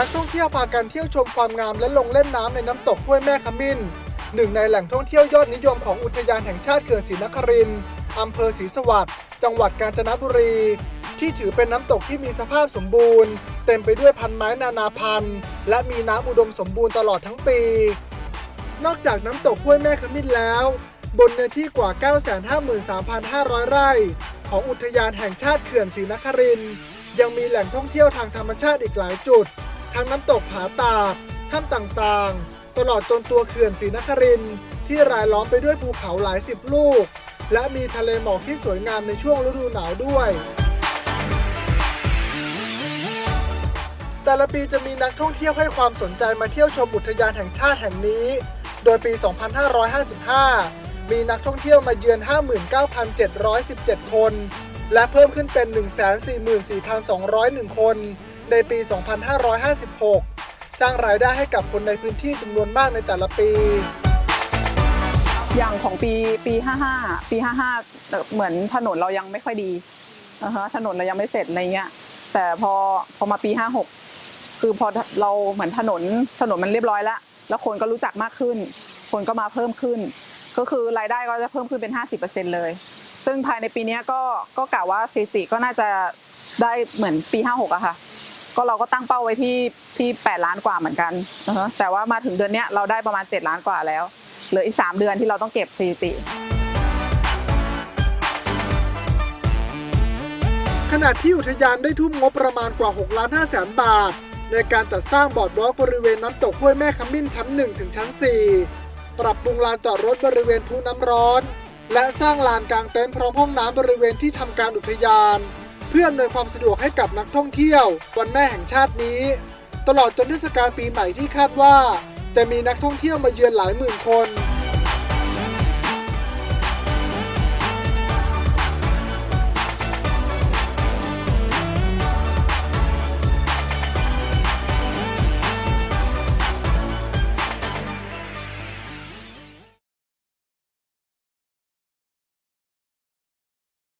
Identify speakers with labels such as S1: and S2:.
S1: นักท่องเที่ยวพากันเที่ยวชมความงามและลงเล่นน้ำในน้ำตกห้วยแม่ขมิ้น หนึ่งในแหล่งท่องเที่ยวยอดนิยมของอุทยานแห่งชาติเขื่อนศรีนครินทร์อำเภอศรีสวัสดิ์จังหวัดกาญจนบุรี ที่ถือเป็นน้ำตกที่มีสภาพสมบูรณ์ เต็มไปด้วยพันไม้นานาพันธุ์ และมีน้ำอุดมสมบูรณ์ตลอดทั้งปี นอกจากน้ำตกห้วยแม่ขมิ้นแล้ว บนเนื้อที่กว่า 953,500 ไร่ ของอุทยานแห่งชาติเขื่อนศรีนครินทร์ยังมีแหล่งท่องเที่ยวทางธรรมชาติอีกหลายจุด ทั้งน้ำตกผาตากถ้ำต่างๆ ตลอดจนตัวเขื่อนศรีนครินทร์ที่รายล้อมไปด้วยภูเขาหลายสิบลูก และมีทะเลหมอกที่สวยงามในช่วงฤดูหนาวด้วย แต่ละปีจะมีนักท่องเที่ยวให้ความสนใจมาเที่ยวชมอุทยานแห่งชาติแห่งนี้ โดยปี 2555 มีนักท่องเที่ยวมาเยือน 59,717 คน และเพิ่มขึ้นเป็น 144,201 คน ในปี 2556 สร้างรายได้ให้กับคนในพื้นที่จำนวนมากในแต่ละปี
S2: อย่างของปีปี 55 ปี 55เอ่อเหมือนถนนเรายังไม่ค่อยดีอ่าฮะถนนเรายังไม่เสร็จอะไรเงี้ย แต่พอพอมาปี 56 คือพอเราเหมือนถนนถนนมันเรียบร้อยแล้ว แล้วคนก็รู้จักมากขึ้น คนก็มาเพิ่มขึ้น ก็คือรายได้ก็จะเพิ่มขึ้นเป็น 50%เลย ซึ่งภายในปีนี้ก็ก็กะว่าสถิติก็น่าจะได้เหมือนปี 56อะค่ะ ก็เราก็ตั้งเป้าไว้ที่ที่8ล้านกว่าเหมือนกันแต่ว่ามาถึงเดือนเนี้ยเราได้ประมาณ7ล้านกว่าแล้วเหลืออีก3เดือนที่เราต้องเก็บสถิติ
S1: ขณะที่อุทยานได้ทุ่มงบประมาณกว่า6ล้าน5แสนบาท ในการจัดสร้างบอร์ดวอล์กบริเวณน้ำตกห้วยแม่ขมิ้นชั้น 1 ถึงชั้น 4 ปรับปรุงลานจอดรถบริเวณทุ่น้ำร้อน และสร้างลานกลางเต็นท์พร้อมห้องน้ำบริเวณที่ทำการอุทยาน เพื่ออำนวยความสะดวกให้กับนักท่องเที่ยว วันแม่แห่งชาตินี้ ตลอดจนเทศกาลปีใหม่ที่คาดว่า จะมีนักท่องเที่ยวมาเยือนหลายหมื่นคน